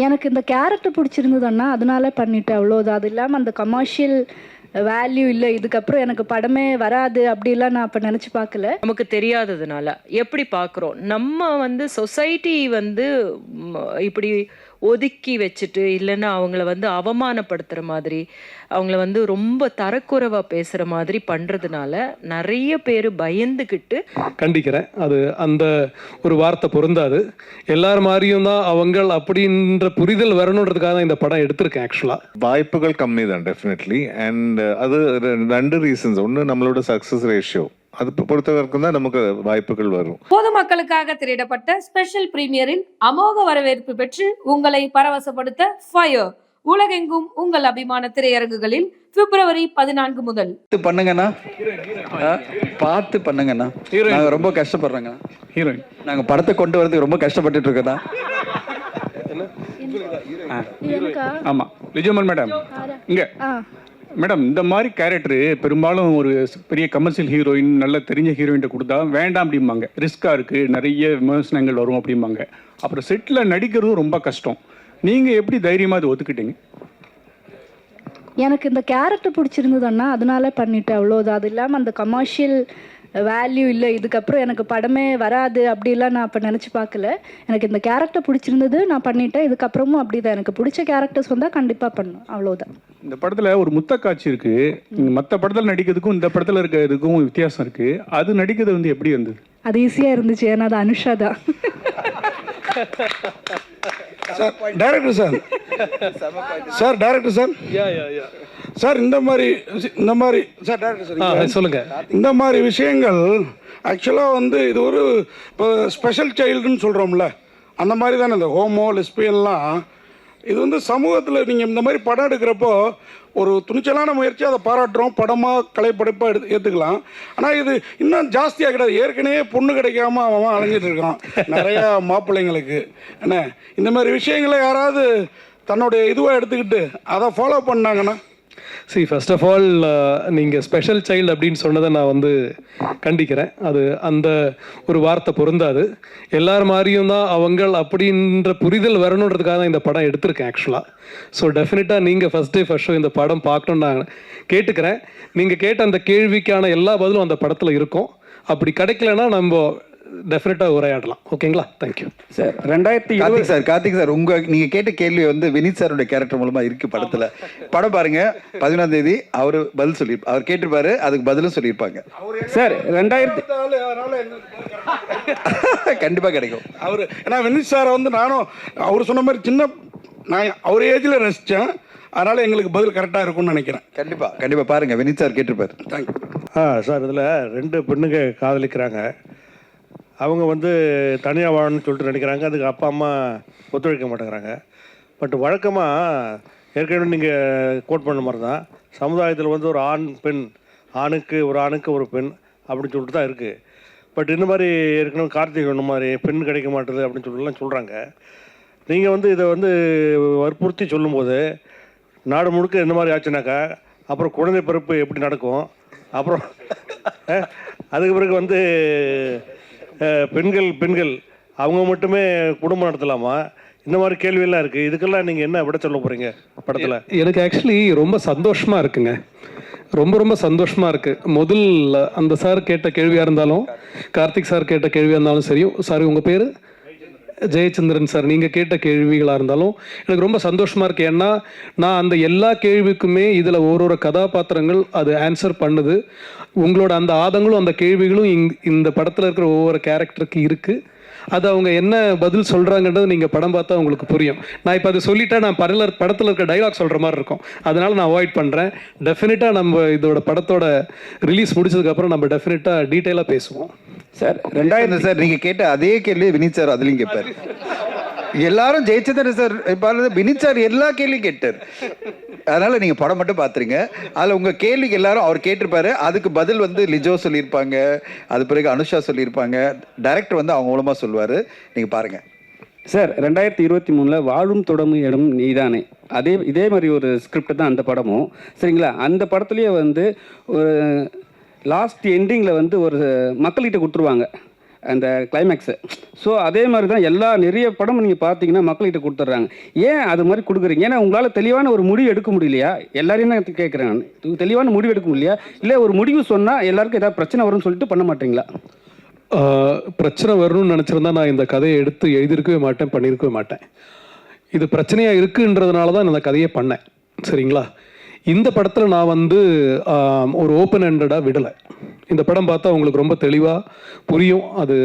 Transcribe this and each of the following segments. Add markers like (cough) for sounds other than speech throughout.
எனக்கு இந்த கேரக்டர் பிடிச்சிருந்ததுன்னா அதனால பண்ணிட்டேன் அவ்வளோதான் அது இல்லாமல் அந்த கமர்ஷியல் வேல்யூ இல்லை இதுக்கப்புறம் எனக்கு படமே வராது அப்படிலாம் நான் அப்போ நினச்சி பார்க்கல. நமக்கு தெரியாததுனால. எப்படி பார்க்குறோம்? நம்ம வந்து சொசைட்டி வந்து இப்படி ஒதுக்கி வச்சுட்டு இல்லைன்னா அவங்கள வந்து அவமானப்படுத்துகிற மாதிரி அவங்கள வந்து ரொம்ப தரக்குறைவாக பேசுகிற மாதிரி பண்ணுறதுனால நிறைய பேர் பயந்துக்கிட்டு கண்டிக்கிறேன். அது அந்த ஒரு வார்த்தை பொருந்தாது. எல்லார் மாதிரியும் தான் அவங்கள் அப்படின்ற புரிதல் வரணுன்றதுக்காக தான் இந்த படம் எடுத்திருக்கேன் ஆக்சுவலாக வாய்ப்புகள் கம்மி தான் டெஃபினெட்லி அண்ட் அது ரெண்டு ரீசன்ஸ் ஒன்று நம்மளோட சக்ஸஸ் ரேஷியோ அது பொறுத்த வரைக்கும் தான் நமக்கு வாய்ப்புகள் வரும். பொதுமக்களுக்காக திரையிடப்பட்ட ஸ்பெஷல் பிரீமியரில் அமோக வரவேற்பு பெற்று உங்களை பரவசப்படுத்த ஃபயர் உலகெங்கும் உங்கள் அபிமான திரையரங்குகளில் பிப்ரவரி பதினான்கு முதல். பார்த்து பண்ணுங்கண்ணா. பார்த்து பண்ணுங்கண்ணா. நாங்க ரொம்ப கஷ்டப்படுறோங்க ஹீரோயின் நாங்க படத்தை கொண்டு வரதுக்கு ரொம்ப கஷ்டப்பட்டுட்டு இருக்கோண்ணா. எனக்கா ஆமாம் விஜயமன் மேடம். இங்கே. ஆ. மேடம் இந்த மாதிரி கேரக்டர் பெரும்பாலும் ஒரு பெரிய கமர்ஷியல் ஹீரோயின் நல்ல தெரிஞ்ச ஹீரோயின்ட்ட கொடுத்தா வேண்டாம் அப்படிம்பாங்க. ரிஸ்க்காக இருக்குது நிறைய விமர்சனங்கள் வரும் அப்படிம்பாங்க. அப்புறம் செட்டில் நடிக்கிறதும் ரொம்ப கஷ்டம். நீங்கள் எப்படி தைரியமாக அதை ஒத்துக்கிட்டீங்க? எனக்கு இந்த கேரக்டர் பிடிச்சிருந்ததுன்னா அதனால பண்ணிட்டேன் அவ்வளோதான் அது இல்லாமல் அந்த கமர்ஷியல் வேல்யூ இல்லை. இதுக்கப்புறம் எனக்கு படமே வராது அப்படிலாம் நான் அப்போ நினச்சி பார்க்கல. எனக்கு இந்த கேரக்டர் பிடிச்சிருந்தது நான் பண்ணிட்டேன். இதுக்கப்புறமும் அப்படி தான் எனக்கு பிடிச்ச கேரக்டர்ஸ் வந்தால் கண்டிப்பாக பண்ணும். அவ்வளோதான் இந்த படத்தில் ஒரு முத்த காட்சி இருக்குது மற்ற படத்தில் நடிக்கிறதுக்கும் இந்த படத்தில் இருக்கிறதுக்கும் வித்தியாசம் இருக்குது அது நடிக்கிறது வந்து எப்படி இருந்தது அது ஈஸியாக இருந்துச்சு. ஏன்னா அது அனுஷா தான். Sir director sir sir director sir sir இந்த மாதிரி இந்த மாதிரி சார் டைரக்டர். சொல்லுங்க. இந்த மாதிரி விஷயங்கள் ஆக்சுவலாக வந்து இது ஒரு இப்போ ஸ்பெஷல் சைல்டுன்னு சொல்கிறோம்ல அந்த மாதிரி தானே இந்த ஹோமோ லெஸ்பியன்லாம் இது வந்து சமூகத்தில் நீங்கள் இந்த மாதிரி படம் எடுக்கிறப்போ ஒரு துணிச்சலான முயற்சி அதை பாராட்டுறோம் படமாக கலைப்படைப்பாக எடுத்து ஏற்றுக்கலாம் ஆனால் இது இன்னும் ஜாஸ்தியாக கிடையாது. ஏற்கனவே பொண்ணு கிடைக்காம அவன் அவன் அலைஞ்சிட்டு இருக்கான். நிறையா மாப்பிள்ளைங்களுக்கு. என்ன? இந்த மாதிரி விஷயங்களை யாராவது தன்னுடைய இதுவாக எடுத்துக்கிட்டு அதை ஃபாலோ பண்ணாங்கன்னா சி ஃபர்ஸ்ட் ஆஃப் ஆல் நீங்கள் ஸ்பெஷல் சைல்டு அப்படின்னு சொன்னதை நான் வந்து கண்டிக்கிறேன். அது அந்த ஒரு வார்த்தை பொருந்தாது. எல்லார் மாதிரியும் தான் அவங்கள் அப்படின்ற புரிதல் வரணுன்றதுக்காக தான் இந்த படம் எடுத்திருக்கேன் ஆக்சுவலாக ஸோ டெஃபினட்டாக நீங்கள் ஃபஸ்ட் டே ஃபர்ஸ்ட் ஷோ இந்த படம் பார்க்கணுன்னு நான் கேட்டுக்கிறேன். நீங்கள் கேட்ட அந்த கேள்விக்கான எல்லா பதிலும் அந்த படத்தில் இருக்கும். அப்படி கிடைக்கலன்னா நம்ம டெஃபினட்டாக உரையாடலாம். ஓகேங்களா தேங்க்யூ சார் ரெண்டாயிரத்தி கார்த்திக் சார் கார்த்திக் சார் உங்க நீங்க கேட்ட கேள்வி வந்து வினித் சாரோட கேரக்டர் மூலமா இருக்கு படத்துல. படம் பாருங்க. பதினொன்றாம் தேதி அவர் பதில் சொல்லி அவர் கேட்டிருப்பாரு அதுக்கு பதிலும் சொல்லியிருப்பாங்க. சார் ரெண்டாயிரத்தி கண்டிப்பா கிடைக்கும். அவர் ஏன்னா வினித் சாரை வந்து நானும் அவர் சொன்ன மாதிரி சின்ன நான் அவர் ஏஜில் ரசித்தேன் அதனால் எங்களுக்கு பதில் கரெக்டாக இருக்கும்னு நினைக்கிறேன். கண்டிப்பா கண்டிப்பா பாருங்க. வினித் சார் கேட்டிருப்பாரு. தேங்க்யூ ஆ சார் இதில் ரெண்டு பெண்ணுங்க காதலிக்கிறாங்க. அவங்க வந்து தனியாக வாழணும்னு சொல்லிட்டு நினைக்கிறாங்க. அதுக்கு அப்பா அம்மா ஒத்துழைக்க மாட்டேங்கிறாங்க. பட் வழக்கமாக ஏற்கனவே நீங்கள் கோட் பண்ண மாதிரி தான் சமுதாயத்தில் வந்து ஒரு ஆண் பெண் ஆணுக்கு ஒரு ஆணுக்கு ஒரு பெண் அப்படின்னு சொல்லிட்டு தான் இருக்குது பட் இந்த மாதிரி ஏற்கனவே கார்த்திக் ஒன்று மாதிரி பெண் கிடைக்க மாட்டுது அப்படின்னு சொல்லிட்டுலாம் சொல்கிறாங்க நீங்கள் வந்து இதை வந்து வற்புறுத்தி சொல்லும்போது நாடு முழுக்க இந்த மாதிரி ஆச்சுனாக்கா அப்புறம் குழந்தை பிறப்பு எப்படி நடக்கும்? அப்புறம் அதுக்கு பிறகு வந்து பெண்கள் பெண்கள் அவங்க மட்டுமே குடும்பம் நடத்தலாமா? இந்த மாதிரி கேள்வியெல்லாம் இருக்குது இதுக்கெல்லாம் நீங்கள் என்ன விட சொல்ல போகிறீங்க படத்தில்? எனக்கு ஆக்சுவலி ரொம்ப சந்தோஷமாக இருக்குங்க. ரொம்ப ரொம்ப சந்தோஷமாக இருக்குது முதல் அந்த சார் கேட்ட கேள்வியாக இருந்தாலும் கார்த்திக் சார் கேட்ட கேள்வியாக இருந்தாலும் சரி சாரி உங்கள் பேர்? ஜெயச்சந்திரன் சார் நீங்கள் கேட்ட கேள்விகளாக இருந்தாலும் எனக்கு ரொம்ப சந்தோஷமாக இருக்கு. ஏன்னா நான் அந்த எல்லா கேள்விக்குமே இதில் ஒரு ஒரு கதாபாத்திரங்கள் அது ஆன்சர் பண்ணுது. உங்களோட அந்த ஆதங்களும் அந்த கேள்விகளும் இங் இந்த படத்தில் இருக்கிற ஒவ்வொரு கேரக்டருக்கு இருக்குது அது அவங்க என்ன பதில் சொல்றாங்கன்றது நீங்க படம் பார்த்தா உங்களுக்கு புரியும். நான் இப்போ அது சொல்லிட்டா நான் படல படத்துல இருக்க டைலாக் சொல்ற மாதிரி இருக்கும். அதனால நான் அவாய்ட் பண்றேன். டெஃபினட்டா நம்ம இதோட படத்தோட ரிலீஸ் முடிச்சதுக்கு அப்புறம் நம்ம டெஃபினட்டா டீட்டெயிலா பேசுவோம். சார் ரெண்டாயிரம் சார் நீங்க கேட்ட அதே கேள்வி வினித் சார் அதுலயும் கேட்பாரு எல்லாரும் ஜெயச்சந்திரன் சார்? இப்போ வினித் சார் எல்லா கேள்வியும் கேட்டார். அதனால நீங்க படம் மட்டும் பாத்துருங்க. அதுல உங்க கேள்விக்கு எல்லாரும் அவர் கேட்டிருப்பாரு. அதுக்கு பதில் வந்து லிஜோ சொல்லியிருப்பாங்க. அது பிறகு அனுஷா சொல்லியிருப்பாங்க. டைரக்டர் வந்து அவங்க மூலமா சொல்லுவாரு. நீங்க பாருங்க. சார் ரெண்டாயிரத்தி இருபத்தி மூணில் வாழும் தொடமும் இடம் நீதானே. அதே இதே மாதிரி ஒரு ஸ்கிரிப்ட் தான் அந்த படமும். சரிங்களா? அந்த படத்துலேயே வந்து ஒரு லாஸ்ட் எண்டிங்கில் வந்து ஒரு மக்கள்கிட்ட கொடுத்துருவாங்க. அந்த கிளைமேக்ஸு ஸோ அதே மாதிரி தான் எல்லா நிறைய படமும் நீங்கள் பார்த்தீங்கன்னா மக்கள்கிட்ட கொடுத்துட்றாங்க. ஏன் அது மாதிரி கொடுக்குறீங்க? ஏன்னா உங்களால் தெளிவான ஒரு முடிவு எடுக்க முடியலையா? எல்லாரையும் தான் கேட்குறேன் நான். தெளிவான முடிவு எடுக்க முடியலையா? இல்லை ஒரு முடிவு சொன்னால் எல்லாருக்கும் ஏதாவது பிரச்சனை வரும்னு சொல்லிட்டு பண்ண மாட்டீங்களா? பிரச்சனை வரணும்னு நினச்சிருந்தா நான் இந்த கதையை எடுத்து எழுதியிருக்கவே மாட்டேன் பண்ணியிருக்கவே மாட்டேன். இது பிரச்சனையாக இருக்குன்றதுனால தான் நான் அந்த கதையை பண்ணேன். சரிங்களா? இந்த படத்தில் நான் வந்து ஒரு ஓப்பன் ஹேண்டடாக விடலை. இந்த படம் பார்த்தா உங்களுக்கு ரொம்ப தெளிவாக புரியும். அது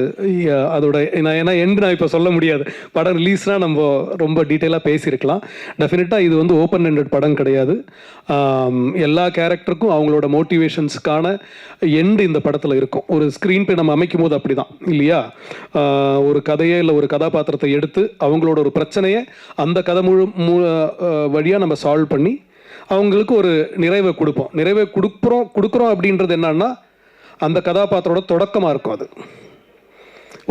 அதோட நான் ஏன்னா எண்டு நான் இப்போ சொல்ல முடியாது. படம் ரிலீஸ்னால் நம்ம ரொம்ப டீட்டெயிலாக பேசியிருக்கலாம். டெஃபினட்டாக இது வந்து ஓப்பன் ஹேண்டட் படம் கிடையாது. எல்லா கேரக்டருக்கும் அவங்களோட மோட்டிவேஷன்ஸ்க்கான எண்டு இந்த படத்தில் இருக்கும். ஒரு ஸ்க்ரீன் பே நம்ம அமைக்கும் போது அப்படி தான் இல்லையா ஒரு கதையை இல்லை ஒரு கதாபாத்திரத்தை எடுத்து அவங்களோட ஒரு பிரச்சனையை அந்த கதை முழு வழியாக நம்ம சால்வ் பண்ணி அவங்களுக்கு ஒரு நிறைவை கொடுப்போம். நிறைவை கொடுக்குறோம் கொடுக்குறோம் அப்படின்றது என்னன்னா அந்த கதாபாத்திரோட தொடக்கமாக இருக்கும் அது.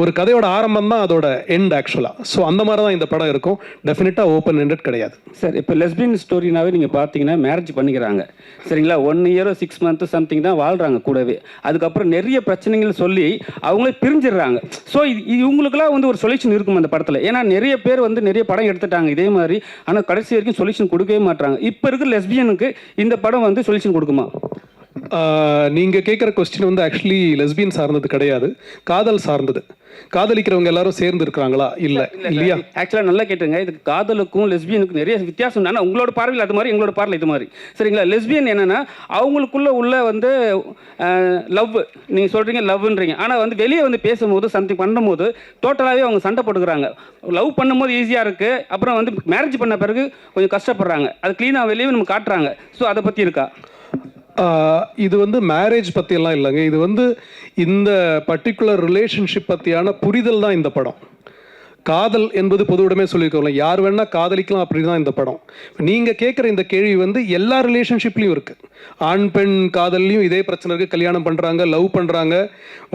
ஒரு கதையோட ஆரம்பம் தான் அதோட எண்ட் ஆக்சுவலாக ஸோ அந்த மாதிரி தான் இந்த படம் இருக்கும். டெஃபினட்டாக ஓப்பன் எண்டட் கிடையாது. சார் இப்போ லெஸ்பியன் ஸ்டோரினாவே நீங்கள் பார்த்தீங்கன்னா மேரேஜ் பண்ணிக்கிறாங்க. சரிங்களா? ஒன் இயரோ சிக்ஸ் மந்த்து சம்திங் தான் வாழ்கிறாங்க கூடவே. அதுக்கப்புறம் நிறைய பிரச்சனைகள் சொல்லி அவங்களே பிரிஞ்சிடுறாங்க. ஸோ இது இது இவங்களுக்குலாம் வந்து ஒரு சொல்யூஷன் இருக்கும் அந்த படத்தில். ஏன்னா நிறைய பேர் வந்து நிறைய படம் எடுத்துட்டாங்க இதே மாதிரி. ஆனால் கடைசி வரைக்கும் சொல்யூஷன் கொடுக்கவே மாட்டாங்க இப்போ இருக்கிற லெஸ்பியனுக்கு இந்த படம் வந்து சொல்யூஷன் கொடுக்குமா? நீங்கள் கேட்குற கொஸ்டின் வந்து ஆக்சுவலி லெஸ்பியன் சார்ந்தது கிடையாது. காதல் சார்ந்தது. காதலிக்கிறவங்க எல்லாரும் சேர்ந்து இருக்கிறாங்களா? இல்லை. இல்லையா? ஆக்சுவலாக நல்லா கேட்டுங்க. இதுக்கு காதலுக்கும் லெஸ்பியனுக்கும் நிறைய வித்தியாசம் ஆனால் உங்களோட பார்வையில் அது மாதிரி எங்களோட பார்வையில் இது மாதிரி. சரிங்களா? லெஸ்பியன் என்னன்னா அவங்களுக்குள்ள உள்ள வந்து லவ் நீங்கள் சொல்கிறீங்க லவ்ன்றீங்க ஆனால் வந்து வெளியே வந்து பேசும்போது சம்திங் பண்ணும்போது டோட்டலாகவே அவங்க சண்டை போட்டுக்கிறாங்க. லவ் பண்ணும்போது ஈஸியாக இருக்குது அப்புறம் வந்து மேரேஜ் பண்ண பிறகு கொஞ்சம் கஷ்டப்படுறாங்க. அது க்ளீனாக வெளியே நம்ம காட்டுறாங்க. ஸோ அதை பற்றி இருக்கா? இது வந்து மேரேஜ் பற்றியெல்லாம் இல்லைங்க. இது வந்து இந்த பர்டிகுலர் ரிலேஷன்ஷிப் பற்றியான புரிதல் தான் இந்த படம். காதல் என்பது பொதுவிடமே சொல்லியிருக்கோம்ல. யார் வேணால் காதலிக்கலாம் அப்படி தான் இந்த படம். நீங்கள் கேட்குற இந்த கேள்வி வந்து எல்லா ரிலேஷன்ஷிப்லேயும் இருக்குது ஆண் பெண் காதல்லையும் இதே பிரச்சனை இருக்குது கல்யாணம் பண்ணுறாங்க லவ் பண்ணுறாங்க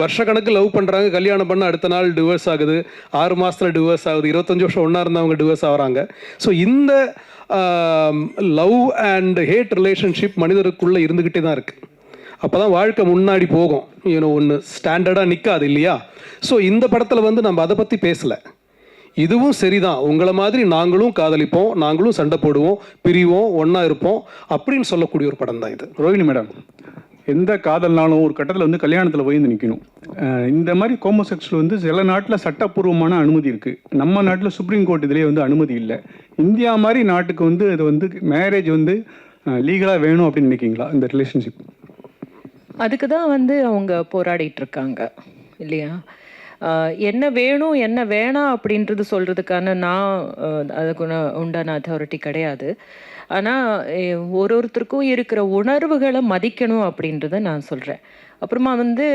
வருஷக்கணக்கு லவ் பண்ணுறாங்க கல்யாணம் பண்ண அடுத்த நாள் டிவோர்ஸ் ஆகுது. ஆறு மாதத்தில் டிவோர்ஸ் ஆகுது. இருபத்தஞ்சி வருஷம் ஒன்றா இருந்தவங்க டிவோர்ஸ் ஆகுறாங்க. ஸோ இந்த லவ் அண்ட் ஹேட் ரிலேஷன்ஷிப் மனிதருக்குள்ளே இருந்துக்கிட்டே தான் இருக்குது அப்போ தான் வாழ்க்கை முன்னாடி போகும். ஏன்னோ ஒன்று ஸ்டாண்டர்டாக நிற்காது இல்லையா? ஸோ இந்த படத்தில் வந்து நம்ம அதை பற்றி பேசலை. இதுவும் சரிதான். உங்களை மாதிரி நாங்களும் காதலிப்போம் நாங்களும் சண்டை போடுவோம் பிரிவோம் ஒன்றா இருப்போம் அப்படின்னு சொல்லக்கூடிய ஒரு படம் தான் இது. ரோஹிணி மேடம் எந்த காதல்னாலும் ஒரு கட்டத்தில் வந்து கல்யாணத்தில் போய் வந்து நிற்கணும் இந்த மாதிரி கோமோசெக்சுவல் வந்து சில நாட்டில் சட்டப்பூர்வமான அனுமதி இருக்குது நம்ம நாட்டில் சுப்ரீம் கோர்ட் இதிலே வந்து அனுமதி இல்லை. இந்தியா மாதிரி நாட்டுக்கு வந்து இது வந்து மேரேஜ் வந்து லீகலாக வேணும் அப்படின்னு நினைக்கிங்களா இந்த ரிலேஷன்ஷிப் அதுக்கு தான் வந்து அவங்க போராடிட்டு இருக்காங்க இல்லையா? என்ன வேணும் என்ன வேணாம் அப்படின்றது சொல்கிறதுக்கான நான் அதுக்கு உண்டான அத்தாரிட்டி கிடையாது. ஆனால் ஒரு ஒருத்தருக்கும் இருக்கிற உணர்வுகளை மதிக்கணும் அப்படின்றத நான் சொல்கிறேன் அப்புறமா வந்து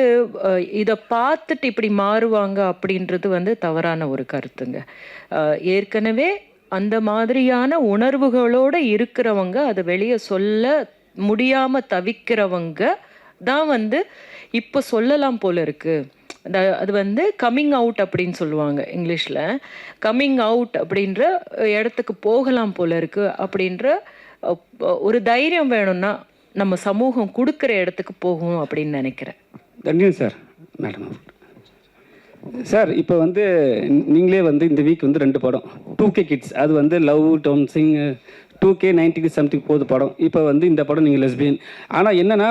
இதை பார்த்துட்டு இப்படி மாறுவாங்க அப்படின்றது வந்து தவறான ஒரு கருத்துங்க. ஏற்கனவே அந்த மாதிரியான உணர்வுகளோட இருக்கிறவங்க அதை வெளியே சொல்ல முடியாமல் தவிக்கிறவங்க தான் வந்து இப்போ சொல்லலாம் போல இருக்குது அது வந்து கம்மிங் அவுட் அப்படின்னு சொல்லுவாங்க இங்கிலீஷில். கம்மிங் அவுட் அப்படின்ற இடத்துக்கு போகலாம் போல இருக்கு அப்படின்ற ஒரு தைரியம் வேணும்னா நம்ம சமூகம் கொடுக்குற இடத்துக்கு போகும் அப்படின்னு நினைக்கிறேன். தண்டியன் சார் மேடம். சார் இப்போ வந்து நீங்களே வந்து இந்த வீக் வந்து ரெண்டு படம். டூ கே கிட்ஸ் அது வந்து லவ் டோம்சிங் டூ கே நைன்டி சம்திங் போகுது படம். இப்போ வந்து இந்த படம் நீங்கள் லெஸ்பியன் ஆனால் என்னென்னா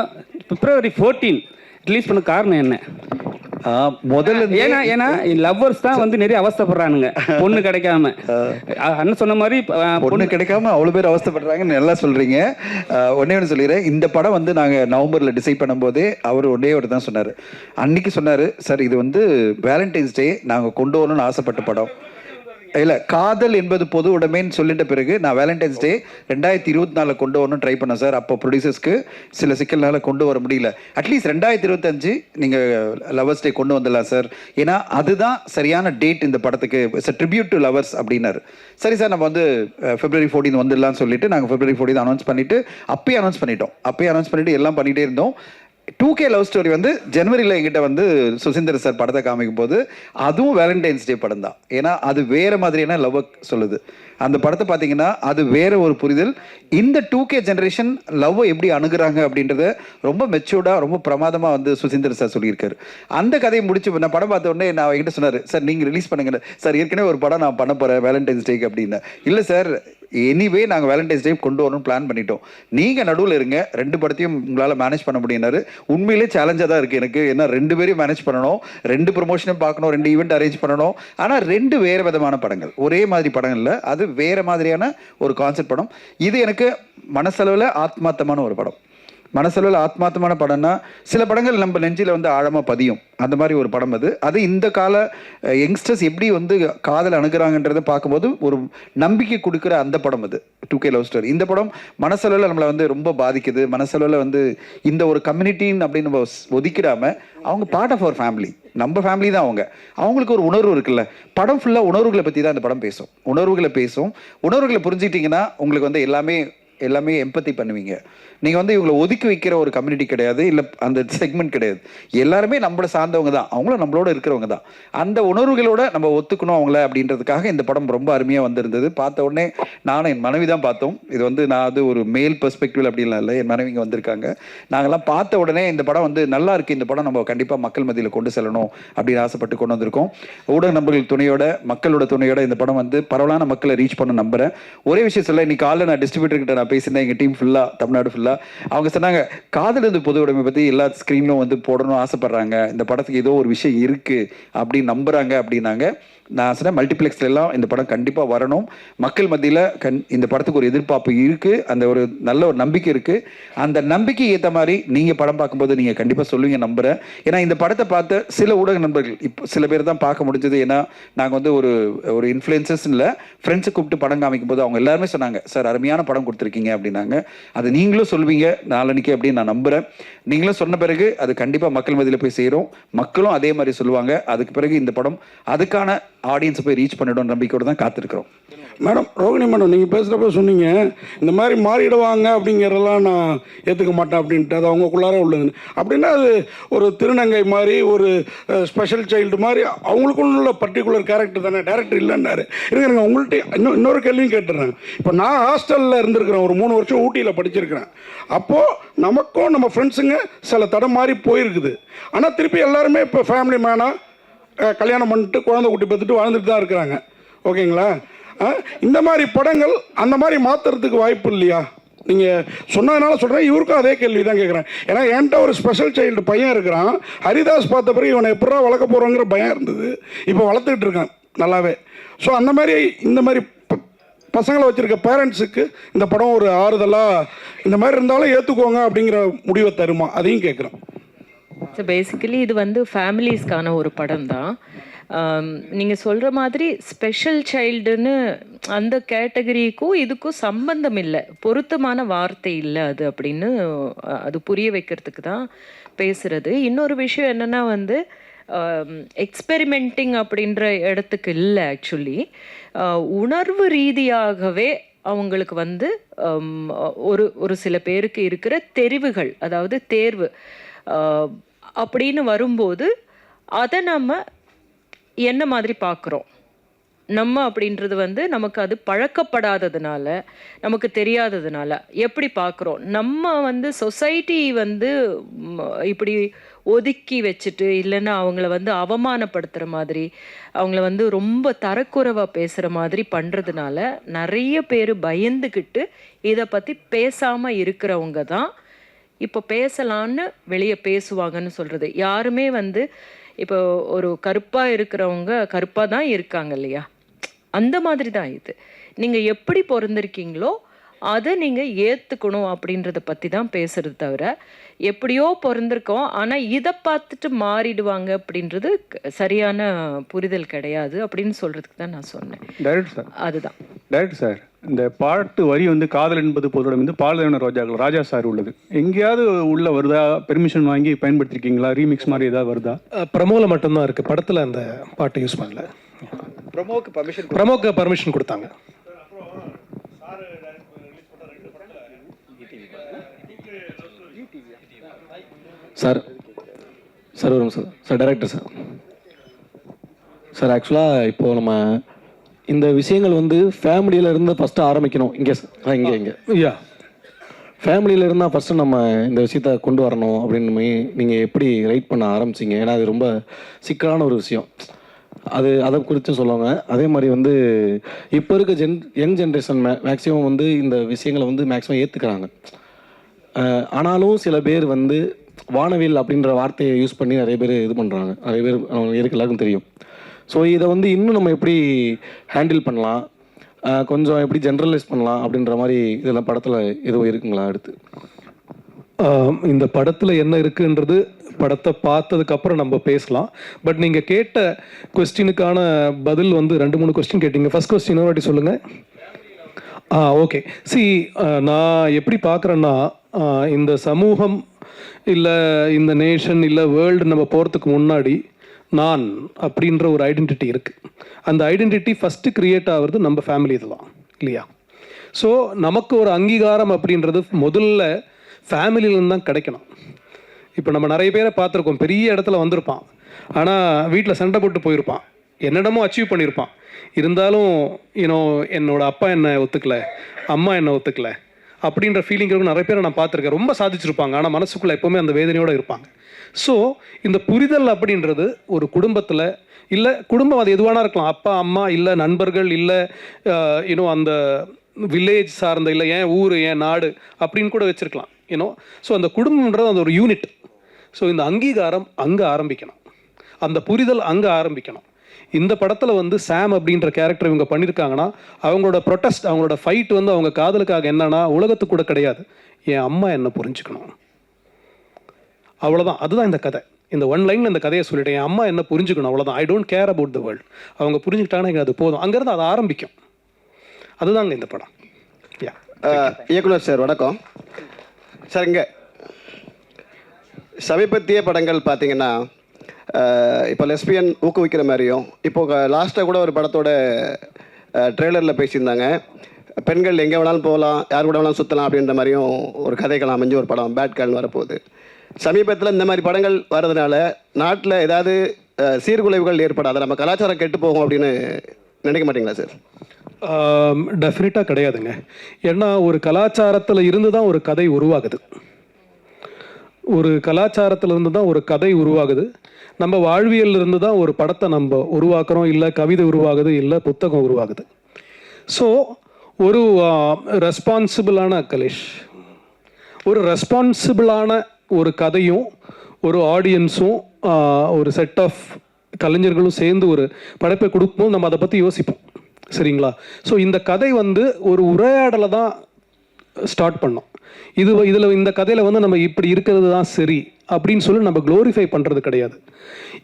பிப்ரவரி ஃபோர்டீன் ரிலீஸ் பண்ண காரணம் என்ன? முதல்ல ஏன்னா ஏன்னா லவ்வர்ஸ் தான் வந்து நிறைய அவஸ்தைப்படுறானுங்க. பொண்ணு கிடைக்காம. அண்ணன் சொன்ன மாதிரி பொண்ணு கிடைக்காம அவ்வளோ பேர் அவஸ்தைப்படுறாங்கன்னு நல்லா சொல்றீங்க. ஒண்ணே ஒன்று சொல்லிடுறேன். இந்த படம் வந்து நாங்கள் நவம்பரில் டிசைட் பண்ணும்போதே அவர் ஒன்னே ஒரு தான் சொன்னார். அன்னைக்கு சொன்னார் சார் இது வந்து வேலண்டைன்ஸ் டே நாங்கள் கொண்டு வரணும்னு ஆசைப்பட்ட படம். இல்லை காதல் என்பது பொது உடமைன்னு சொல்லிட்ட பிறகு நான் வேலண்டைன்ஸ் டே ரெண்டாயிரத்தி இருபத்தி நாலில் கொண்டு வரணும் ட்ரை பண்ணேன் சார். அப்போ ப்ரொடியூசர்ஸ்க்கு சில சிக்கல்னால கொண்டு வர முடியல. அட்லீஸ்ட் ரெண்டாயிரத்தி இருபத்தஞ்சு நீங்கள் லவர்ஸ் டே கொண்டு வந்துடலாம் சார். ஏன்னா அதுதான் சரியான டேட் இந்த படத்துக்கு. இட்ஸ் ட்ரிபியூட் டு லவர்ஸ் அப்படின்னாரு. சரி சார் நம்ம வந்து பிப்ரவரி ஃபோர்டீன் வந்துடலாம்னு சொல்லிட்டு நாங்கள் பிப்ரவரி ஃபோர்டீன் அனௌன்ஸ் பண்ணிட்டு அப்பயே அனௌன்ஸ் பண்ணிட்டோம். அப்பயே அனௌன்ஸ் பண்ணிட்டு எல்லாம் பண்ணிகிட்டே இருந்தோம். டூ கே லவ் ஸ்டோரி வந்து ஜனவரியில் எங்கிட்ட வந்து சுசீந்தர் சார் படத்தை காமிக்கும் போது அதுவும் வேலண்டைன்ஸ் டே படம் தான். ஏன்னா அது வேற மாதிரியான லவ் சொல்லுது. அந்த படத்தை பார்த்தீங்கன்னா அது வேற ஒரு புரிதல். இந்த டூ கே ஜென்ரேஷன் லவ்வை எப்படி அணுகிறாங்க அப்படின்றத ரொம்ப மெச்சூர்டாக ரொம்ப பிரமாதமாக வந்து சுசீந்தர் சார் சொல்லியிருக்காரு. அந்த கதையை முடிச்சு நான் படம் பார்த்த உடனே நான் என்கிட்ட சொன்னார் சார் நீங்கள் ரிலீஸ் பண்ணுங்க. சார் ஏற்கனவே ஒரு படம் நான் பண்ண போகிறேன் வேலண்டைன்ஸ் டேக்கு அப்படின்னு. இல்லை சார் எனிவே நாங்கள் வேலண்டைன்ஸ் டே கொண்டு வரணும்னு பிளான் பண்ணிட்டோம். நீங்கள் நடுவில் இருங்க. ரெண்டு படத்தையும் உங்களால் மேனேஜ் பண்ண முடியினாரு உண்மையிலே சேலஞ்சாக தான் இருக்குது எனக்கு. ஏன்னா ரெண்டு பேரையும் மேனேஜ் பண்ணணும். ரெண்டு ப்ரொமோஷனும் பார்க்கணும். ரெண்டு ஈவெண்ட் அரேஞ்ச் பண்ணணும். ஆனால் ரெண்டு வேறு விதமான படங்கள். ஒரே மாதிரி படங்கள் இல்லை. அது வேறு மாதிரியான ஒரு கான்செப்ட் படம். இது எனக்கு மனசளவில் ஆத்மார்த்தமான ஒரு படம். மனசளவில் ஆத்மார்த்தமான படம்னா சில படங்கள் நம்ம நெஞ்சில் வந்து ஆழமாக பதியும். அந்த மாதிரி ஒரு படம் அது. அது இந்த கால யங்ஸ்டர்ஸ் எப்படி வந்து காதல் அணுகிறாங்கன்றதை பார்க்கும்போது ஒரு நம்பிக்கை கொடுக்குற அந்த படம் அது. Two K love story. இந்த படம் மனசளவில் நம்மளை வந்து ரொம்ப பாதிக்குது. மனசளவில் வந்து இந்த ஒரு கம்யூனிட்டின்னு அப்படின்னு நம்ம ஒதுக்கிடாம அவங்க பார்ட் ஆஃப் அவர் ஃபேமிலி நம்ம ஃபேமிலி தான் அவங்க. அவங்களுக்கு ஒரு உணர்வு இருக்குல்ல. படம் ஃபுல்லாக உணர்வுகளை பற்றி தான் அந்த படம் பேசும். உணர்வுகளை பேசும். உணர்வுகளை புரிஞ்சுக்கிட்டிங்கன்னா உங்களுக்கு வந்து எல்லாமே எல்லாமே எம்பத்தி பண்ணுவீங்க. நீங்கள் வந்து இவங்களை ஒதுக்கி வைக்கிற ஒரு கம்யூனிட்டி கிடையாது இல்லை அந்த செக்மெண்ட் கிடையாது. எல்லாருமே நம்மளை சார்ந்தவங்க தான். அவங்களும் நம்மளோட இருக்கிறவங்க தான். அந்த உணர்வுகளோட நம்ம ஒத்துக்கணும் அவங்கள அப்படின்றதுக்காக இந்த படம் ரொம்ப அருமையாக வந்திருந்தது. பார்த்த உடனே நானும் என் மனைவி தான் பார்த்தோம். இது வந்து நான் அது ஒரு மேல் பெர்ஸ்பெக்டிவ் அப்படின்லாம் இல்லை என் மனைவிங்க வந்திருக்காங்க. நாங்கள்லாம் பார்த்த உடனே இந்த படம் வந்து நல்லா இருக்கு. இந்த படம் நம்ம கண்டிப்பாக மக்கள் மத்தியில் கொண்டு செல்லணும் அப்படின்னு ஆசைப்பட்டு கொண்டு வந்திருக்கோம். ஊடக நம்பர்கள் துணையோட மக்களோட துணையோட இந்த படம் வந்து பரவலான மக்களை ரீச் பண்ண நம்புறேன். ஒரே விஷயம் சொல்ல இன்னைக்கு காலையில் நான் டிஸ்ட்ரிபியூட்டர் கிட்ட நான் பேசியிருந்தேன். எங்கள் டீம் ஃபுல்லாக தமிழ்நாடு ஃபுல்லாக அவங்க சொன்னாங்க காதல் பொது உடைமை பற்றி எல்லா ஸ்க்ரீன்லும் வந்து போடணும் ஆசைப்படுறாங்க. இந்த படத்துக்கு ஏதோ ஒரு விஷயம் இருக்குது அப்படின்னு நம்புறாங்க அப்படின்னாங்க. நான் சொன்னேன் மல்டிப்ளெக்ஸ்ல எல்லாம் இந்த படம் கண்டிப்பாக வரணும். மக்கள் மத்தியில் கண் இந்த படத்துக்கு ஒரு எதிர்பார்ப்பு இருக்குது அந்த ஒரு நல்ல ஒரு நம்பிக்கை இருக்குது அந்த நம்பிக்கை ஏற்ற மாதிரி நீங்கள் படம் பார்க்கும்போது நீங்கள் கண்டிப்பாக சொல்லுவீங்க நம்புகிறேன் ஏன்னா இந்த படத்தை பார்த்த சில ஊடக நண்பர்கள் இப்போ சில பேர் தான் பார்க்க முடிஞ்சது. ஏன்னா நாங்கள் வந்து ஒரு ஒரு இன்ஃப்ளூயன்சஸ் இல்லை ஃப்ரெண்ட்ஸை கூப்பிட்டு படம் காமிக்கும் போது அவங்க எல்லாருமே சொன்னாங்க சார் அருமையான படம் கொடுத்துருக்கீங்க அப்படின்னாங்க. அது நீங்களும் சொல்வீங்க நாளன்னைக்கு அப்படின்னு நான் நம்புகிறேன் நீங்களும் சொன்ன பிறகு அது கண்டிப்பாக மக்கள் மத்தியில் போய் சேரும். மக்களும் அதே மாதிரி சொல்லுவாங்க. அதுக்கு பிறகு இந்த படம் அதுக்கான ஆடியன்ஸை போய் ரீச் பண்ணிடும் நம்பிக்கையோடு தான் காத்திருக்கிறோம். மேடம் ரோகிணி மேடம் நீங்கள் பேசுகிறப்ப சொன்னீங்க இந்த மாதிரி மாறிடுவாங்க அப்படிங்கிறதெல்லாம் நான் ஏற்றுக்க மாட்டேன் அப்படின்ட்டு அது அவங்களுக்குள்ளார உள்ளது. அப்படின்னா அது ஒரு திருநங்கை மாதிரி ஒரு ஸ்பெஷல் சைல்டு மாதிரி அவங்களுக்குள்ள பர்டிகுலர் கேரக்டர் தானே டேரக்டர் இல்லைன்னாரு. இருங்க உங்கள்கிட்ட இன்னும் இன்னொரு கேள்வியும் கேட்டுறேன். இப்போ நான் ஹாஸ்டலில் இருந்திருக்கிறேன் ஒரு மூணு வருஷம் ஊட்டியில் படிச்சிருக்கிறேன். அப்போது நமக்கும் நம்ம ஃப்ரெண்ட்ஸுங்க சில தடம் மாறி போயிருக்குது. ஆனால் திருப்பி எல்லாருமே இப்போ ஃபேமிலி மேனாக கல்யாணம் பண்ணிட்டு குழந்தை குட்டி பார்த்துட்டு வாழ்ந்துட்டு தான் இருக்கிறாங்க. ஓகேங்களா? இந்த மாதிரி படங்கள் அந்த மாதிரி மாற்றுறதுக்கு வாய்ப்பு இல்லையா? நீங்கள் சொன்னதுனால சொல்கிறேன் இவருக்கும் அதே கேள்வி தான் கேட்குறேன் ஏன்னா என்கிட்ட ஒரு ஸ்பெஷல் சைல்டு பையன் இருக்கிறான். ஹரிதாஸ் பார்த்த பிறகு இவனை எப்படா வளர்க்க போகிறோங்கிற பயம் இருந்தது. இப்போ வளர்த்துக்கிட்டு இருக்கான் நல்லாவே. ஸோ அந்த மாதிரி இந்த மாதிரி ப- பசங்களை வச்சுருக்க பேரண்ட்ஸுக்கு இந்த படம் ஒரு ஆறுதலாக இந்த மாதிரி இருந்தாலும் ஏற்றுக்கோங்க அப்படிங்கிற முடிவை தருமா? அதையும் கேட்குறேன் ஸோ பேசிக்கலி இது வந்து ஃபேமிலிஸ்க்கான ஒரு படம் தான் நீங்கள் சொல்கிற மாதிரி ஸ்பெஷல் சைல்டுன்னு அந்த கேட்டகரிக்கும் இதுக்கும் சம்பந்தம் இல்லை. பொருத்தமான வார்த்தை இல்லை அது அப்படின்னு அது புரிய வைக்கிறதுக்கு தான் பேசுறது. இன்னொரு விஷயம் என்னென்னா வந்து எக்ஸ்பெரிமெண்டிங் அப்படின்ற இடத்துக்கு இல்லை ஆக்சுவலி உணர்வு ரீதியாகவே அவங்களுக்கு வந்து ஒரு ஒரு சில பேருக்கு இருக்கிற தெரிவுகள் அதாவது தேர்வு. அப்படின்னு வரும்போது அதை நம்ம என்ன மாதிரி பார்க்குறோம்? நம்ம அப்படின்றது வந்து நமக்கு அது பழக்கப்படாததுனால நமக்கு தெரியாததுனால எப்படி பார்க்குறோம்? நம்ம வந்து சொசைட்டி வந்து இப்படி ஒதுக்கி வச்சுட்டு இல்லைன்னா அவங்கள வந்து அவமானப்படுத்துகிற மாதிரி அவங்கள வந்து ரொம்ப தரக்குறைவாக பேசுகிற மாதிரி பண்ணுறதுனால நிறைய பேர் பயந்துக்கிட்டு இதை பற்றி பேசாமல் இருக்கிறவங்க தான் இப்போ பேசலான்னு வெளியே பேசுவாங்கன்னு சொல்கிறது யாருமே வந்து இப்போ ஒரு கருப்பாக இருக்கிறவங்க கருப்பாக தான் இருக்காங்க இல்லையா? அந்த மாதிரி தான் இது. நீங்கள் எப்படி பிறந்திருக்கீங்களோ அதை நீங்கள் ஏற்றுக்கணும் அப்படின்றத பற்றி தான் பேசுறது தவிர எப்படியோ பிறந்திருக்கோம் ஆனால் இதை பார்த்துட்டு மாறிடுவாங்க அப்படின்றது சரியான புரிதல் கிடையாது அப்படின்னு சொல்கிறதுக்கு தான் நான் சொன்னேன். அதுதான். டைரக்ட் சார் இந்த பாட்டு வரி வந்து காதல் என்பது பொதுவுடன் வந்து பாலதேவன ரோஜாக்கள் ராஜா சார் உள்ளது. எங்கேயாவது உள்ள வருதா? பெர்மிஷன் வாங்கி பயன்படுத்திருக்கீங்களா? ரீமிக்ஸ் மாதிரி ஏதாவது வருதா? ப்ரமோவில் மட்டும்தான் இருக்குது படத்தில் அந்த பாட்டு யூஸ் பண்ணல. ப்ரொமோக்கு பர்மிஷன் ப்ரமோக்கு பர்மிஷன் கொடுத்தாங்க. சார் சார் வரும் sir sir director sir. Sir ஆக்சுவலாக இப்போ நம்ம இந்த விஷயங்கள் வந்து ஃபேமிலியில இருந்து ஃபஸ்ட்டு ஆரம்பிக்கணும். இங்கே இங்கே இங்கே. யா ஃபேமிலியில இருந்தால் ஃபஸ்ட்டு நம்ம இந்த விஷயத்த கொண்டு வரணும் அப்படின்னு நீங்கள் எப்படி ரைட் பண்ண ஆரம்பிச்சீங்க? ஏன்னா அது ரொம்ப சிக்கலான ஒரு விஷயம். அது அதை குறித்து சொல்லுவாங்க. அதே மாதிரி வந்து இப்போ இருக்க ஜென் யங் ஜென்ரேஷன் மே மேக்ஸிமம் வந்து இந்த விஷயங்களை வந்து மேக்ஸிமம் ஏற்றுக்கிறாங்க ஆனாலும் சில பேர் வந்து வானவில் அப்படின்ற வார்த்தையை யூஸ் பண்ணி நிறைய பேர் இது பண்ணுறாங்க நிறைய பேர் அவங்க இருக்கு எல்லாருக்கும் தெரியும். ஸோ இதை வந்து இன்னும் நம்ம எப்படி ஹேண்டில் பண்ணலாம்? கொஞ்சம் எப்படி ஜென்ரலைஸ் பண்ணலாம் அப்படின்ற மாதிரி இதெல்லாம் படத்தில் எதுவும் இருக்குங்களா அடுத்து? இந்த படத்தில் என்ன இருக்குன்றது படத்தை பார்த்ததுக்கப்புறம் நம்ம பேசலாம். பட் நீங்கள் கேட்ட கொஸ்டினுக்கான பதில் வந்து ரெண்டு மூணு கொஸ்டின் கேட்டீங்க. ஃபஸ்ட் கொஸ்டின் ஒரு வாட்டி சொல்லுங்கள் ஆ ஓகே சி நான் எப்படி பார்க்குறேன்னா இந்த சமூகம் இல்லை இந்த நேஷன் இல்லை வேர்ல்டு நம்ம போகிறதுக்கு முன்னாடி நான் அப்படின்ற ஒரு ஐடென்டிட்டி இருக்குது அந்த ஐடென்டிட்டி ஃபஸ்ட்டு க்ரியேட் ஆகிறது நம்ம ஃபேமிலி இதுதான் இல்லையா? ஸோ நமக்கு ஒரு அங்கீகாரம் அப்படின்றது முதல்ல ஃபேமிலியிலேருந்து தான் கிடைக்கணும். இப்போ நம்ம நிறைய பேரை பார்த்துருக்கோம் பெரிய இடத்துல வந்திருப்பான். ஆனால் வீட்டில் சண்டை போட்டு போயிருப்பான். என்னென்னமோ அச்சீவ் பண்ணியிருப்பான். இருந்தாலும் யூனோ என்னோட அப்பா என்னை ஒத்துக்கல அம்மா என்னை ஒத்துக்கலை அப்படின்ற ஃபீலிங் இருக்கும் நிறைய பேரை நான் பார்த்துருக்கேன். ரொம்ப சாதிச்சிருப்பாங்க. ஆனால் மனசுக்குள்ளே எப்போவுமே அந்த வேதனையோடு இருப்பாங்க. ஸோ இந்த புரிதல் அப்படின்றது ஒரு குடும்பத்தில் இல்லை குடும்பம் அது எதுவானா இருக்கலாம். அப்பா அம்மா இல்லை நண்பர்கள் இல்லை இன்னும் அந்த வில்லேஜ் சார்ந்த இல்லை ஏன் ஊர் ஏன் நாடு அப்படின்னு கூட வச்சுருக்கலாம். யூனோ ஸோ அந்த குடும்பம்ன்றது அது ஒரு யூனிட் ஸோ இந்த அங்கீகாரம் அங்கே ஆரம்பிக்கணும். அந்த புரிதல் அங்கே ஆரம்பிக்கணும். இந்த படத்தில் வந்து சாம் அப்படின்ற கேரக்டர் இவங்க பண்ணியிருக்காங்கன்னா அவங்களோட ப்ரொட்டஸ்ட் அவங்களோட ஃபைட் வந்து அவங்க காதலுக்காக என்னன்னா உலகத்துக்கு கூட கிடையாது. என் அம்மா என்ன புரிஞ்சுக்கணும்? அவ்வளோதான் அதுதான் இந்த கதை. இந்த ஒன் லைனில் இந்த கதையை சொல்லிட்டேன். என் அம்மா என்ன புரிஞ்சுக்கணும்? அவ்வளோதான் I don't care about the world அவங்க புரிஞ்சுக்கிட்டாங்கன்னா அது போதும். அங்கேருந்து அதை ஆரம்பிக்கும். அதுதாங்க இந்த படம். யா இயக்குனர் சார் வணக்கம். சார் இங்கே சமீபத்திய படங்கள் பார்த்தீங்கன்னா இப்போ லெஸ்பியன் ஊக்குவிக்கிற மாதிரியும் இப்போ லாஸ்ட்டாக கூட ஒரு படத்தோட ட்ரெய்லரில் பேசியிருந்தாங்க. பெண்கள் எங்கே வேணாலும் போகலாம் யார் கூட வேணாலும் சுற்றலாம் அப்படின்ற மாதிரியும் ஒரு கதைகள் அமைஞ்சு ஒரு படம் பேட் கேர்ள்னு வரப்போகுது. சமீபத்தில் இந்த மாதிரி படங்கள் வர்றதுனால நாட்டில் ஏதாவது சீர்குலைவுகள் ஏற்படாது? நம்ம கலாச்சாரம் கெட்டு போகும் அப்படின்னு நினைக்க மாட்டீங்களா சார் டெஃபினட்டாக கிடையாதுங்க. ஏன்னா ஒரு கலாச்சாரத்தில் இருந்து தான் ஒரு கதை உருவாகுது. ஒரு கலாச்சாரத்தில் இருந்து தான் ஒரு கதை உருவாகுது. நம்ம வாழ்வியல்ல இருந்து தான் ஒரு படத்தை நம்ம உருவாக்குறோம். இல்லை கவிதை உருவாகுது இல்லை புத்தகம் உருவாகுது. ஸோ ஒரு ரெஸ்பான்சிபிளான கலேஷ் ஒரு ரெஸ்பான்சிபிளான ஒரு கதையும் ஒரு ஆடியன்ஸும் ஒரு செட் ஆஃப் கலைஞர்களும் சேர்ந்து ஒரு படைப்பை கொடுக்கும்போது நம்ம அதை பற்றி யோசிப்போம். சரிங்களா? ஸோ இந்த கதை வந்து ஒரு உரையாடலை தான் ஸ்டார்ட் பண்ணோம். இது இதில் இந்த கதையில் வந்து நம்ம இப்படி இருக்கிறது தான் சரி அப்படின்னு சொல்லி நம்ம க்ளோரிஃபை பண்ணுறது கிடையாது.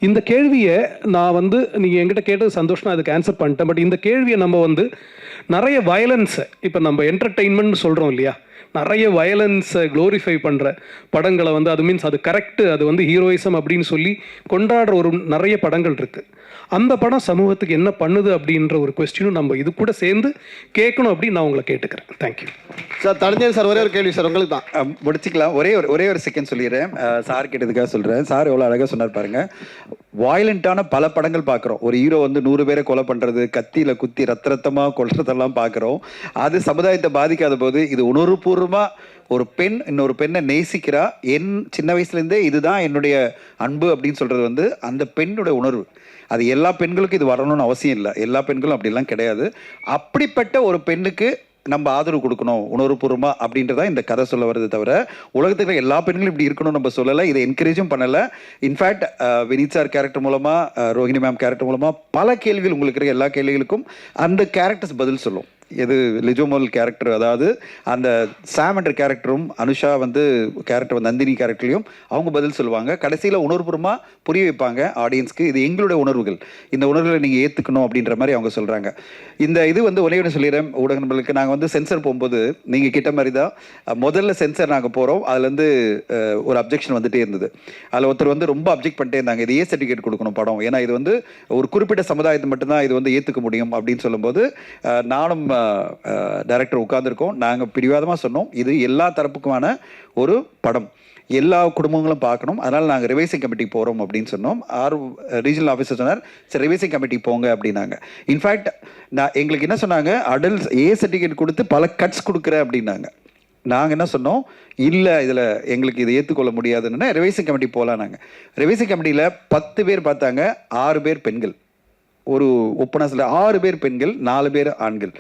இந்த கேள்வியை நான் வந்து நீங்கள் என்கிட்ட கேட்டது சந்தோஷம் அதுக்கு ஆன்சர் பண்ணிட்டேன். பட் இந்த கேள்வியை நம்ம வந்து நிறைய வயலன்ஸை இப்போ நம்ம என்டர்டெயின்மெண்ட் சொல்கிறோம் இல்லையா? நிறைய வயலன்ஸை க்ளோரிஃபை பண்ணுற படங்களை வந்து அது மீன்ஸ் அது கரெக்டு அது வந்து ஹீரோயிசம் அப்படின்னு சொல்லி கொண்டாடுற ஒரு நிறைய படங்கள் இருக்குது அந்த படம் சமூகத்துக்கு என்ன பண்ணுது அப்படின்ற ஒரு கொஸ்டினும் நம்ம இது கூட சேர்ந்து கேட்கணும் அப்படின்னு நான் உங்களை கேட்டுக்கிறேன். தேங்க்யூ சார் தடஞ்சன் சார் ஒரே ஒரு கேள்வி சார் உங்களுக்கு தான். முடிச்சுக்கலாம். ஒரே ஒரு ஒரே ஒரு செகண்ட் சொல்லிடுறேன். சார் கேட்டதுக்காக சொல்கிறேன் சார் எவ்வளோ அழகாக சொன்னார் பாருங்க. வாயலண்ட்டான பல படங்கள் பார்க்குறோம். ஒரு ஹீரோ வந்து நூறு பேரை கொலை பண்ணுறது கத்தியில் குத்தி ரத்த ரத்தமாக கொல்றதெல்லாம் பார்க்குறோம். அது சமுதாயத்தை பாதிக்காத போது இது உணர்வுபூர்வமாக ஒரு பெண் இன்னொரு பெண்ணை நேசிக்கிறா. என் சின்ன வயசுலேருந்தே இதுதான் என்னுடைய அன்பு அப்படின்னு சொல்கிறது வந்து அந்த பெண்ணுடைய உணர்வு. அது எல்லா பெண்களுக்கும் இது வரணும்னு அவசியம் இல்லை. எல்லா பெண்களும் அப்படிலாம் கிடையாது. அப்படிப்பட்ட ஒரு பெண்ணுக்கு நம்ம ஆதரவு கொடுக்கணும் உணர்வுபூர்வமாக அப்படின்றதா இந்த கதை சொல்ல வருது தவிர உலகத்தில் எல்லா பெண்களும் இப்படி இருக்கணும் நம்ம சொல்லலை. இதை என்கரேஜும் பண்ணலை. இன்ஃபேக்ட் வினீத் சார் கேரக்டர் மூலமாக ரோஹிணி மேம் கேரக்டர் மூலமாக பல கேள்விகள் உங்களுக்கு இருக்க எல்லா கேள்விகளுக்கும் அந்த கேரக்டர்ஸ் பதில் சொல்லும். எது லிஜோமல் கேரக்டர் அதாவது அந்த சாம் என்ற கேரக்டரும் அனுஷா வந்து கேரக்டர் நந்தினி கேரக்டர்லையும் அவங்க பதில் சொல்லுவாங்க. கடைசியில் உணர்வுபூர்வமாக புரிய வைப்பாங்க ஆடியன்ஸ்க்கு இது எங்களுடைய உணர்வுகள். இந்த உணர்வுகளை நீங்கள் ஏற்றுக்கணும் அப்படின்ற மாதிரி அவங்க சொல்கிறாங்க இந்த இது வந்து ஒரே ஒன்று சொல்லிடுறேன் ஊடகங்களுக்கு நாங்கள் வந்து சென்சர் போகும்போது நீங்கள் கிட்ட மாதிரி தான் முதல்ல சென்சர் நாங்கள் போகிறோம் அதுலேருந்து ஒரு அப்ஜெக்ஷன் வந்துட்டே இருந்தது. அதில் ஒருத்தர் வந்து ரொம்ப அப்ஜெக்ட் பண்ணிட்டே இருந்தாங்க. இது ஏ சர்டிஃபிகேட் கொடுக்கணும் படம். ஏன்னா இது வந்து ஒரு குறிப்பிட்ட சமுதாயத்தை மட்டும்தான் இது வந்து ஏற்றுக்க முடியும் அப்படின்னு சொல்லும்போது நானும் டைரக்டர் உட்காந்துருக்கோம் நாங்கள் பிடிவாதமாக சொன்னோம். இது எல்லா தரப்புக்குமான ஒரு படம். எல்லா குடும்பங்களும் பார்க்கணும். அதனால் நாங்கள் ரிவைசிங் கமிட்டி போகிறோம் அப்படின்னு சொன்னோம். ஆர் ரீஜனல் ஆஃபீஸர் சொன்னார் சரி ரிவைசிங் கமிட்டி போங்க அப்படின்னாங்க. இன்ஃபேக்ட் நான் எங்களுக்கு என்ன சொன்னாங்க? அடல்ட்ஸ் ஏ சர்டிஃபிகேட் கொடுத்து பல கட்ஸ் கொடுக்குறேன் அப்படின்னாங்க. நாங்கள் என்ன சொன்னோம்? இல்லை இதில் எங்களுக்கு இதை ஏற்றுக்கொள்ள முடியாதுன்னா ரிவைசிங் கமிட்டி போகலாம் நாங்கள் ரிவைசிங் கமிட்டியில் பத்து பேர் பார்த்தாங்க. ஆறு பேர் பெண்கள். ஒரு ஒப்பனஸில் ஆறு பேர் பெண்கள் நாலு பேர் ஆண்கள்.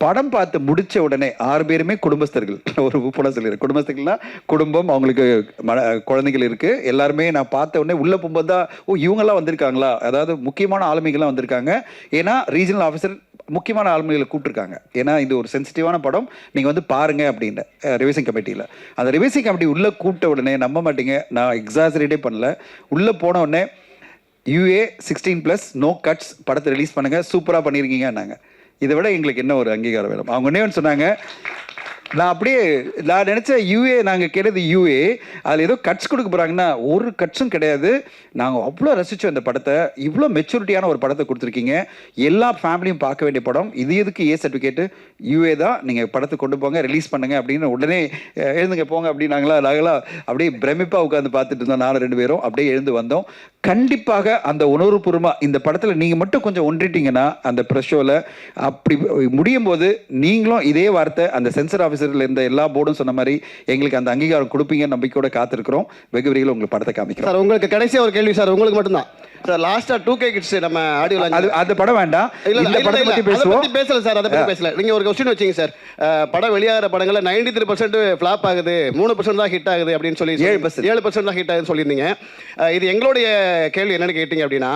படம் பார்த்து முடிச்ச உடனே ஆறு பேருமே குடும்பஸ்தர்கள். (laughs) ஒரு போல சொல்லிடுறேன் குடும்பஸ்தர்கள்னா குடும்பம் அவங்களுக்கு மன குழந்தைகள் இருக்குது எல்லாருமே நான் பார்த்த உடனே உள்ளே போகும்போது தான் ஓ இவங்கெல்லாம் வந்திருக்காங்களா? அதாவது முக்கியமான ஆளுமைகள்லாம் வந்திருக்காங்க. ஏன்னா ரீஜனல் ஆஃபீஸர் முக்கியமான ஆளுமைகளை கூப்பிட்டுருக்காங்க. ஏன்னா இது ஒரு சென்சிட்டிவான படம். நீங்கள் வந்து பாருங்க அப்படின்ற ரிவைசிங் கமிட்டியில் அந்த ரிவைசிங் கமிட்டி உள்ளே கூப்பிட்ட உடனே நம்ப மாட்டீங்க நான் எக்ஸாசரேட்டே பண்ணல. உள்ளே போன உடனே UA sixteen plus no cuts படத்தை ரிலீஸ் பண்ணுங்கள் சூப்பராக பண்ணியிருக்கீங்கன்னாங்க. இதை விட எங்களுக்கு என்ன ஒரு அங்கீகாரம் வேணும்? அவங்க ஒன்றே சொன்னாங்க. நான் அப்படியே நான் நினச்சேன் யூஏ நாங்கள் கேட்டது யூஏ அதில் ஏதோ கட்ஸ் கொடுக்க போகிறாங்கன்னா ஒரு கட்ஸும் கிடையாது. நாங்கள் அவ்வளோ ரசித்தோம் இந்த படத்தை. இவ்வளோ மெச்சூரிட்டியான ஒரு படத்தை கொடுத்துருக்கீங்க. எல்லா ஃபேமிலியும் பார்க்க வேண்டிய படம். இது எதுக்கு ஏ சர்டிஃபிகேட்டு யூஏ தான். நீங்கள் படத்தை கொண்டு போங்க ரிலீஸ் பண்ணுங்க அப்படின்னு உடனே எழுந்துங்க போங்க அப்படின்னாங்களா நாங்களா அப்படியே பிரமிப்பாக உட்காந்து பார்த்துட்டு இருந்தோம் நானும் ரெண்டு பேரும். அப்படியே எழுந்து வந்தோம். கண்டிப்பாக அந்த உணர்வுபூர்வமாக இந்த படத்தில் நீங்கள் மட்டும் கொஞ்சம் ஒன்றிட்டீங்கன்னா அந்த ப்ரெஷ் ஷோவில் அப்படி முடியும் போது நீங்களும் இதே வார்த்தை அந்த சென்சர் ஆஃபீஸர் இருந்த எல்லா போர்டும் சொன்ன மாதிரி எங்களுக்கு அந்த அங்கீகாரம் கொடுப்பீங்க நம்பிக்கையோட காத்திருக்கிறோம். வெகு விரைவில் உங்களுக்கு படத்தை காமிக்கிறோம். சார் உங்களுக்கு கடைசியா ஒரு கேள்வி சார். உங்களுக்கு மட்டும்தான். சார் லாஸ்டா டூ கே கிட்ஸ் நம்ம ஆடியோ அது அந்த படம் வேண்டாம். இல்ல இந்த படத்தை பற்றி பேசுவோம். பேசல சார் அதை பத்தி பேசல. நீங்க ஒரு கொஸ்டின் வச்சீங்க சார் படம் வெளியாகிற படங்கள்ல நைன்டி த்ரீ பர்சன்ட் ஃபிளாப் ஆகுது. மூணு பர்சன்ட் தான் ஹிட் ஆகுது அப்படின்னு சொல்லி ஏழு percent. ஏழு பர்சன்ட் தான் ஹிட் ஆகுதுன்னு சொல்லியிருந்தீங்க. இது எங்களுடைய கேள்வி என்னன்னு கேட்டீங்க அப்படின்னா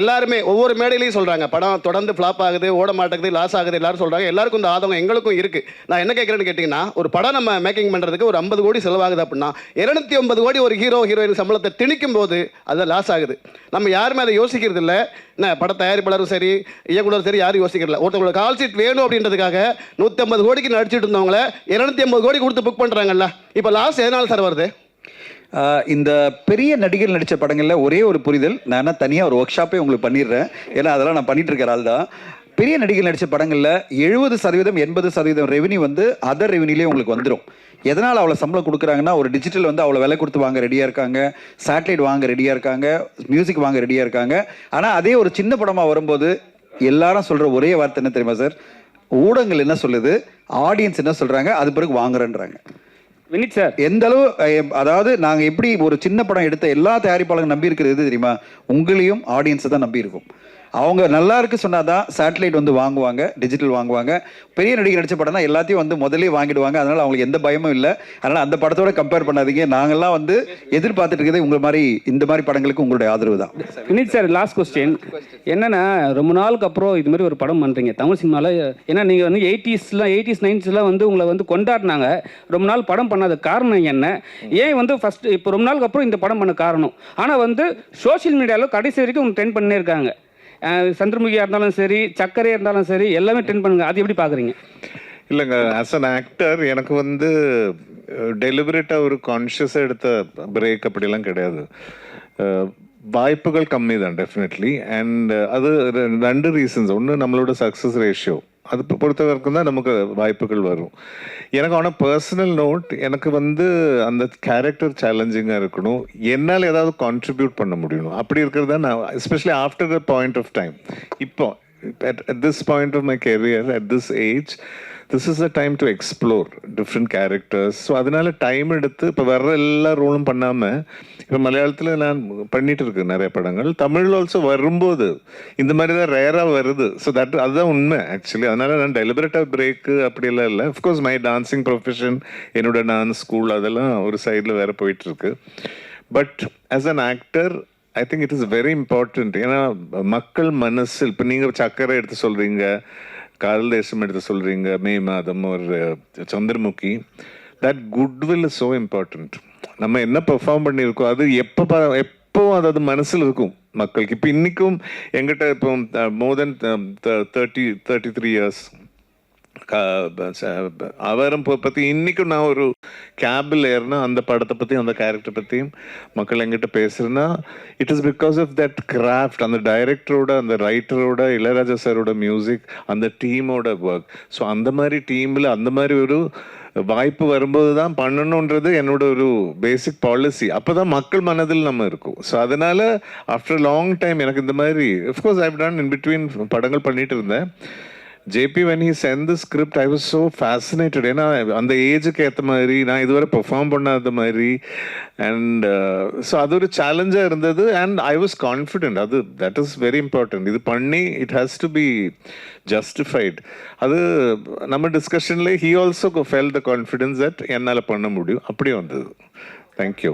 எல்லாருமே ஒவ்வொரு மேடையிலையும் சொல்றாங்க படம் தொடர்ந்து ஃபிளாப் ஆகுது ஓட மாட்டேங்குது லாஸ் ஆகுது எல்லாரும் சொல்றாங்க. எல்லாருக்கும் இந்த ஆதங்கம் எங்களுக்கும் இருக்கு. நான் என்ன கேட்கறேன்னு கேட்டீங்கன்னா ஒரு படம் நம்ம மேக்கிங் பண்றதுக்கு ஒரு ஐம்பது கோடி செலவாகுது அப்படின்னா இருநூத்தி ஐம்பது கோடி ஒரு ஹீரோ ஹீரோயின் சம்பளத்தை திணிக்கும் போது அது லாஸ் ஆகுது. நம்ம யாருமே அதை யோசிக்கிறது இல்லை. என்ன பட தயாரிப்பாளரும் சரி இயக்குனரும் சரி யாரும் யோசிக்கிறல ஒருத்தவங்களுக்கு கால் சீட் வேணும் அப்படின்றதுக்காக நூற்றி ஐம்பது கோடிக்கு நடிச்சிட்டு இருந்தவங்கள இரநூத்தி ஐம்பது கோடி கொடுத்து புக் பண்ணுறாங்கல்ல இப்போ லாஸ்ட் எதனால் சார் வருது? இந்த பெரிய நடிகர் நடித்த படங்களில் ஒரே ஒரு புரிதல் நான் தனியாக ஒரு ஒர்க் ஷாப்பே உங்களுக்கு பண்ணிடுறேன். ஏன்னா அதெல்லாம் நான் பண்ணிட்டு இருக்கிற ஆள் தான் பெரிய நடிகர் நடித்த படங்களில் எழுபது சதவீதம் எண்பது சதவீதம் ரெவன்யூ வந்து அதர் ரெவன்யூலேயே உங்களுக்கு வந்துடும் எதனால் அவ்வளோ சம்பளம் கொடுக்குறாங்கன்னா ஒரு டிஜிட்டல் வந்து அவ்வளோ விலை கொடுத்து வாங்க ரெடியாக இருக்காங்க. சேட்டலைட் வாங்க ரெடியாக இருக்காங்க. மியூசிக் வாங்க ரெடியாக இருக்காங்க. ஆனால் அதே ஒரு சின்ன படமாக வரும்போது எல்லாரும் சொல்கிற ஒரே வார்த்தை என்ன தெரியுமா சார் ஊடகங்கள் என்ன சொல்லுது? ஆடியன்ஸ் என்ன சொல்கிறாங்க அது பிறகு வாங்குறேன்றாங்க. வினித் சார் எந்த அளவு அதாவது நாங்க எப்படி ஒரு சின்ன படம் எடுத்த எல்லா தயாரிப்பாளரும் நம்பி இருக்கிறது தெரியுமா? உங்களையும் ஆடியன்ஸை தான் நம்பி இருக்கும் அவங்க நல்லா இருக்கு சொன்னாதான் சேட்டலைட் வந்து வாங்குவாங்க டிஜிட்டல் வாங்குவாங்க. பெரிய நடிகர் நடிச்ச படம்னா எல்லாத்தையும் வந்து முதல்ல வாங்கிடுவாங்க. அதனால அவங்களுக்கு எந்த பயமும் இல்லை. அதனால அந்த படத்தோட கம்பேர் பண்ணாதீங்க. நாங்கெல்லாம் வந்து எதிர்பார்த்துட்டு இருக்கிறது உங்களை மாதிரி இந்த மாதிரி படங்களுக்கு உங்களுடைய ஆதரவு தான். வினித் சார் லாஸ்ட் கொஸ்டின் என்னன்னா ரொம்ப நாளுக்கு அப்புறம் இது மாதிரி ஒரு படம் பண்ணுறீங்க தமிழ் சினிமாவில் ஏன்னா நீங்கள் வந்து எயிட்டிஸ்லாம் எயிட்டிஸ் நைன்ஸ்லாம் வந்து உங்களை வந்து கொண்டாடினாங்க. ரொம்ப நாள் படம் பண்ணாத காரணம் என்ன? ஏன் வந்து ஃபஸ்ட்டு இப்போ ரொம்ப நாளுக்கு அப்புறம் இந்த படம் பண்ண காரணம்? ஆனால் வந்து சோஷியல் மீடியாவில் கடைசி வரைக்கும் உங்க ட்ரெண்ட் பண்ணியிருக்காங்க சந்திரமுகியாக இருந்தாலும் சரி சக்கரையாக இருந்தாலும் சரி எல்லாமே ட்ரெண்ட் பண்ணுங்க. அது எப்படி பார்க்குறீங்க இல்லைங்க ஆஸ் அன் ஆக்டர் எனக்கு வந்து டெலிபரேட்டாக ஒரு கான்ஷியஸாக எடுத்த பிரேக் அப்படிலாம் கிடையாது. வாய்ப்புகள் கம்மி தான் டெஃபினெட்லி அண்ட் அது ரெண்டு ரீசன்ஸ் ஒன்று நம்மளோட சக்ஸஸ் ரேஷியோ அது பொ- பொறுத்த வரைக்கும் தான் நமக்கு வாய்ப்புகள் வரும். எனக்கு ஆனால் பர்சனல் நோட் எனக்கு வந்து அந்த கேரக்டர் சேலஞ்சிங்காக இருக்கணும். என்னால் ஏதாவது கான்ட்ரிபியூட் பண்ண முடியணும். அப்படி இருக்கிறது தான் நான் especially after the point of time இப்போ at this point of my career at this age this is a time to to different different so அதனால டைம் எடுத்து இப்போ வர்ற எல்லா ரோலும் பண்ணாமல் இப்போ மலையாளத்தில் நான் பண்ணிட்டு இருக்கேன் நிறைய படங்கள். தமிழில் ஆல்சோ வரும்போது இந்த மாதிரி தான் ரேராக வருது. ஸோ தட் அதுதான் உண்மை ஆக்சுவலி அதனால நான் டெலிபரேட்டாக பிரேக்கு அப்படியெல்லாம் இல்லை. Of course my dancing profession என்னோட டான்ஸ் ஸ்கூல் அதெல்லாம் ஒரு சைடில் வேற போயிட்டுருக்கு but as an actor I think it is very important ஏன்னா மக்கள் மனசில் இப்போ நீங்கள் சக்கரை எடுத்து சொல்கிறீங்க காதல் தேசம் எடுத்து சொல்கிறீங்க மே மாதம் ஒரு Chandramukhi. That goodwill is so important நம்ம என்ன பெர்ஃபார்ம் பண்ணியிருக்கோம் அது எப்போ எப்போவும் அதாவது மனசில் இருக்கும் மக்களுக்கு. இப்போ இன்றைக்கும் எங்கிட்ட இப்போ more then thirty thirty three years அவரம் பற்றி இன்றைக்கும் நான் ஒரு கேபில் ஏறினா அந்த படத்தை பற்றி அந்த கேரக்டர் பற்றியும் மக்கள் எங்கிட்ட பேசுகிறேன்னா it is because of that craft அந்த டைரக்டரோட அந்த ரைட்டரோட இளையராஜா சாரோட மியூசிக் அந்த டீமோட ஒர்க் ஸோ அந்த மாதிரி டீமில் அந்த மாதிரி ஒரு வாய்ப்பு வரும்போது தான் பண்ணணுன்றது என்னோட ஒரு பேசிக் பாலிசி அப்போ தான் மக்கள் மனதில் நம்ம இருக்கும் ஸோ அதனால ஆஃப்டர் லாங் டைம் எனக்கு இந்த மாதிரி of course I've done in between படங்கள் பண்ணிட்டு இருந்தேன் JP when he sent the script I was so fascinated ஏன்னா அந்த ஏஜுக்கு ஏற்ற மாதிரி நான் இதுவரை பெர்ஃபார்ம் பண்ணாத மாதிரி அண்ட் ஸோ uh, அது ஒரு சேலஞ்சாக இருந்தது அண்ட் ஐ வாஸ் கான்ஃபிடென்ட் அது தட் இஸ் வெரி இம்பார்ட்டன்ட் இது பண்ணி it has to be justified அது நம்ம டிஸ்கஷன்லேயே he also felt the confidence that என்னால் பண்ண முடியும். அப்படியே வந்தது. தேங்க்யூ